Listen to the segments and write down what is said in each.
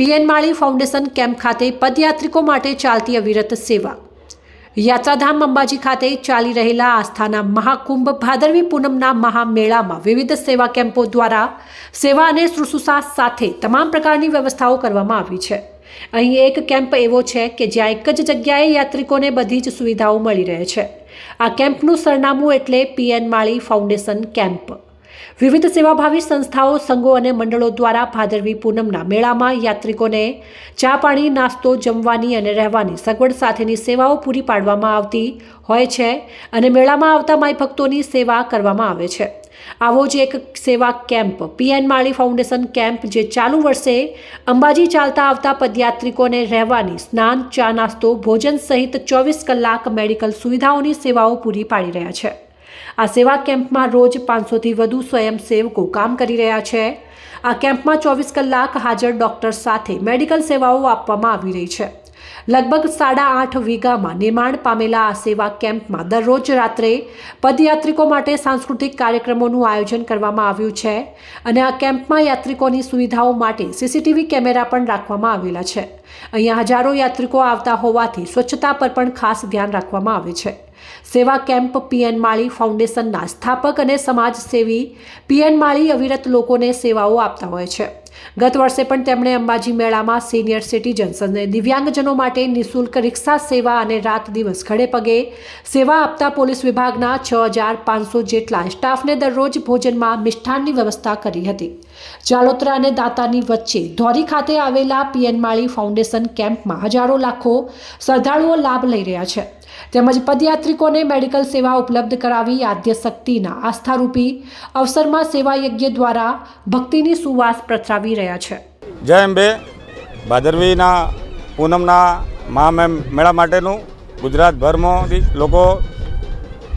PN Mali foundation camp ખાતે પદયાત્રિકો માટે ચાલતી અવિરત સેવા. યાત્રાધામ અંબાજી ખાતે ચાલી રહેલા આસ્થાના મહાકુંભ ભાદરવી પૂનમના મહામેળામાં વિવિધ સેવા કેમ્પો દ્વારા સેવા અને શુશ્રુષા સાથે તમામ પ્રકારની વ્યવસ્થાઓ કરવામાં આવી છે. અહીં એક કેમ્પ એવો છે કે જ્યાં એક જ જગ્યાએ યાત્રિકોને બધી જ સુવિધાઓ મળી રહે છે. આ કેમ્પનું સરનામું એટલે પીએન માળી ફાઉન્ડેશન કેમ્પ. વિવિધ સેવાભાવી સંસ્થાઓ, સંઘો અને મંડળો દ્વારા ભાદરવી પૂનમના મેળામાં યાત્રિકોને ચા પાણી, નાસ્તો, જમવાની અને રહેવાની સગવડ સાથેની સેવાઓ પૂરી પાડવામાં આવતી હોય છે અને મેળામાં આવતા માય ભક્તોની સેવા કરવામાં આવે છે. આવો જ એક સેવા camp PN Mali foundation camp જે ચાલુ વર્ષે અંબાજી ચાલતા આવતા પદયાત્રિકોને રહેવાની, સ્નાન, ચા નાસ્તો, ભોજન સહિત ચોવીસ કલાક મેડિકલ સુવિધાઓની સેવાઓ પૂરી પાડી રહ્યા છે. આ સેવા કેમ્પમાં રોજ પાંચસોથી વધુ સ્વયંસેવકો કામ કરી રહ્યા છે. આ કેમ્પમાં ચોવીસ કલાક હાજર ડોક્ટર સાથે મેડિકલ સેવાઓ આપવામાં આવી રહી છે. લગભગ સાડા આઠ વીઘામાં નિર્માણ પામેલા આ સેવા કેમ્પમાં દરરોજ રાત્રે પદયાત્રિકો માટે સાંસ્કૃતિક કાર્યક્રમોનું આયોજન કરવામાં આવ્યું છે અને આ કેમ્પમાં યાત્રિકોની સુવિધાઓ માટે સીસીટીવી કેમેરા પણ રાખવામાં આવેલા છે. અહીંયા હજારો યાત્રિકો આવતા હોવાથી સ્વચ્છતા પર પણ ખાસ ધ્યાન રાખવામાં આવે છે. સેવા કેમ્પ પીએન માળી ફાઉન્ડેશનના સ્થાપક અને સમાજસેવી પીએન માળી અવિરત લોકોને સેવાઓ આપતા હોય છે. ગત વર્ષે પણ તેમણે અંબાજી મેળામાં સિનિયર સિટીઝન્સ દિવ્યાંગજનો માટે નિઃશુલ્ક રિક્ષા સેવા અને રાત દિવસ ખડે પગે સેવા આપતા પોલીસ વિભાગના છ હજાર પાંચસો જેટલા સ્ટાફને દરરોજ ભોજનમાં મિષ્ઠાનની વ્યવસ્થા કરી હતી. જાલોત્રા અને દાતાની વચ્ચે ધોરી ખાતે આવેલા પીએન માળી ફાઉન્ડેશન કેમ્પમાં હજારો લાખો શ્રદ્ધાળુઓ લાભ લઈ રહ્યા છે. તેમજ પદયાત્રિકોને મેડિકલ સેવા ઉપલબ્ધ કરાવી આદ્ય શક્તિના આસ્થારૂપી અવસરમાં સેવા યજ્ઞ દ્વારા ભક્તિની સુવાસ પ્રસરાવી રહ્યા છે. જય અંબે ભાદરવીના પૂનમના મહા મેળા માટેનું ગુજરાતભરમાંથી લોકો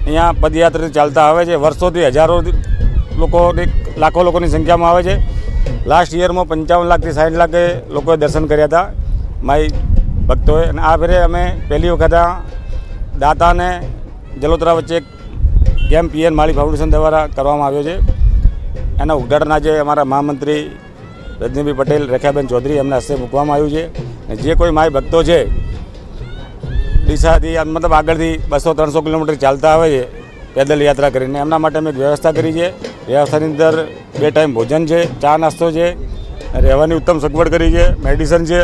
અહીંયા પદયાત્રા ચાલતા આવે છે. વર્ષોથી હજારો લોકો લાખો લોકોની સંખ્યામાં આવે છે. લાસ્ટ યરમાં પંચાવન લાખથી સાઠ લાખે લોકોએ દર્શન કર્યા હતા. માય ભક્તોએ. અને આ ફેરે અમે પહેલી વખત દાતાને જલોત્રા વચ્ચે એક કેમ્પ પીએન માળી ફાઉન્ડેશન દ્વારા કરવામાં આવ્યો છે. એના ઉદ્ઘાટન આજે અમારા મહામંત્રી રજનીભાઈ પટેલ, રેખાબેન ચૌધરી એમના હસ્તે મૂકવામાં આવ્યું છે. અને જે કોઈ માય ભક્તો છે, ડીસાથી મતલબ આગળથી બસો ત્રણસો કિલોમીટર ચાલતા આવે છે, પેદલ યાત્રા કરીને. એમના માટે અમે વ્યવસ્થા કરી છે. વ્યવસ્થાની અંદર બે ટાઈમ ભોજન છે, ચા નાસ્તો છે, રહેવાની ઉત્તમ સગવડ કરી છે, મેડિસન છે.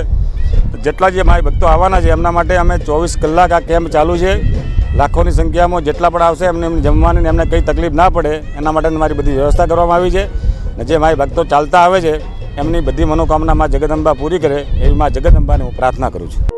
જેટલા જે માય ભક્તો આવવાના છે, એમના માટે અમે ચોવીસ કલાક આ કેમ્પ ચાલુ છે. લાખોની સંખ્યામાં જેટલા પણ આવશે, એમને એમને જમવાની એમને કંઈ તકલીફ ના પડે, એના માટે મારી બધી વ્યવસ્થા કરવામાં આવી છે. અને જે માય ભક્તો ચાલતા આવે છે એમની બધી મનોકામના માં જગદંબા પૂરી કરે એવી માં જગદંબાને હું પ્રાર્થના કરું છું.